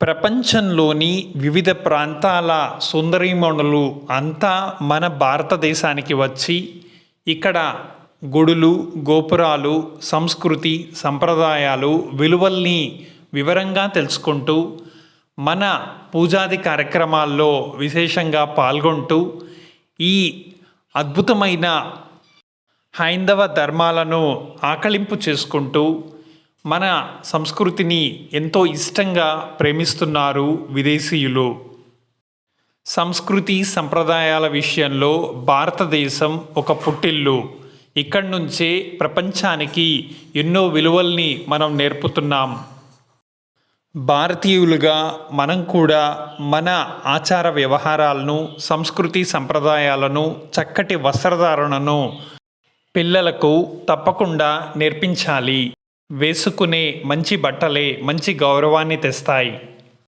ప్రపంచంలోని వివిధ ప్రాంతాల సుందరీమణులు అంతా మన భారతదేశానికి వచ్చి ఇక్కడ గుడులు గోపురాలు సంస్కృతి సంప్రదాయాలు విలువల్ని వివరంగా తెలుసుకుంటూ మన పూజాది కార్యక్రమాల్లో విశేషంగా పాల్గొంటూ ఈ అద్భుతమైన హైందవ ధర్మాలను ఆకళింపు చేసుకుంటూ మన సంస్కృతిని ఎంతో ఇష్టంగా ప్రేమిస్తున్నారు విదేశీయులు. సంస్కృతి సంప్రదాయాల విషయంలో భారతదేశం ఒక పుట్టిల్లు. ఇక్కడి నుంచే ప్రపంచానికి ఎన్నో విలువల్ని మనం నేర్పుతున్నాం. భారతీయులుగా మనం కూడా మన ఆచార వ్యవహారాలను సంస్కృతి సంప్రదాయాలను చక్కటి వస్త్రధారణను పిల్లలకు తప్పకుండా నేర్పించాలి. వేసుకునే మంచి బట్టలే మంచి గౌరవాన్ని తెస్తాయి.